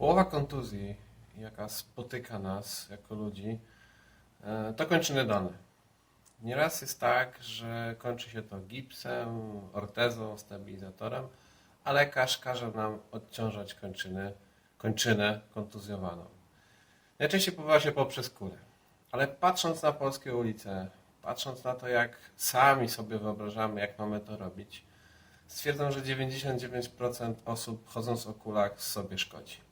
Połowa kontuzji, jaka spotyka nas jako ludzi, e, to kończyny dolne. Nieraz jest tak, że kończy się to gipsem, ortezą, stabilizatorem, a lekarz każe nam odciążać kończyny, kończynę kontuzjowaną. Najczęściej pobywa się poprzez skórę. Ale patrząc na polskie ulice, patrząc na to, jak sami sobie wyobrażamy, jak mamy to robić, stwierdzam, że 99% osób chodząc o kulach sobie szkodzi.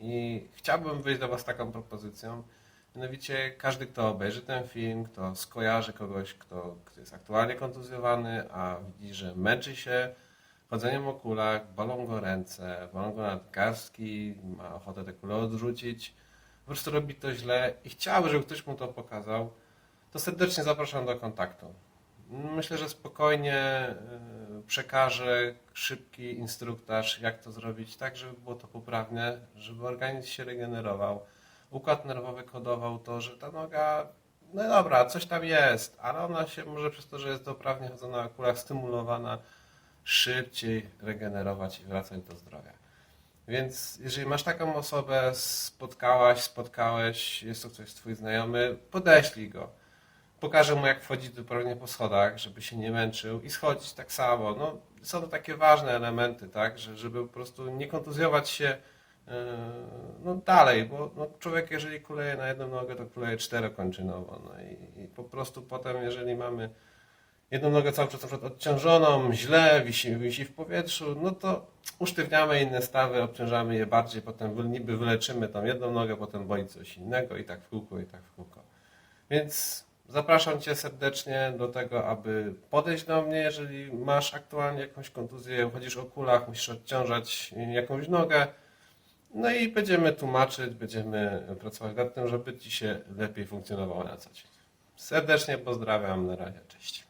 I chciałbym wyjść do Was z taką propozycją. Mianowicie każdy, kto obejrzy ten film, kto skojarzy kogoś, kto, kto jest aktualnie kontuzjowany, a widzi, że męczy się chodzeniem o kulach, bolą go ręce, bolą go nadgarstki, ma ochotę te kule odrzucić, po prostu robi to źle i chciałby, żeby ktoś mu to pokazał, to serdecznie zapraszam do kontaktu. Myślę, że spokojnie przekażę szybki instruktaż, jak to zrobić tak, żeby było to poprawne, żeby organizm się regenerował, układ nerwowy kodował to, że ta noga, no dobra, coś tam jest, ale ona się może przez to, że jest doprawnie chodzona na kulach, stymulowana, szybciej regenerować i wracać do zdrowia. Więc jeżeli masz taką osobę, spotkałaś, spotkałeś, jest to ktoś twój znajomy, podeślij go. Pokażę mu, jak wchodzić doprawnie po schodach, żeby się nie męczył i schodzić tak samo. No, są to takie ważne elementy, tak, że, żeby po prostu nie kontuzjować się yy, no, dalej, bo no, człowiek jeżeli kuleje na jedną nogę, to kuleje czterokończynowo. No, i, I po prostu potem, jeżeli mamy jedną nogę cały czas odciążoną, źle, wisi, wisi w powietrzu, no to usztywniamy inne stawy, obciążamy je bardziej, potem niby wyleczymy tą jedną nogę, potem boli coś innego i tak w kółko, i tak w kółko. Więc zapraszam Cię serdecznie do tego, aby podejść do mnie, jeżeli masz aktualnie jakąś kontuzję, chodzisz o kulach, musisz odciążać jakąś nogę, no i będziemy tłumaczyć, będziemy pracować nad tym, żeby Ci się lepiej funkcjonowało na co dzień. Serdecznie pozdrawiam, na razie, cześć.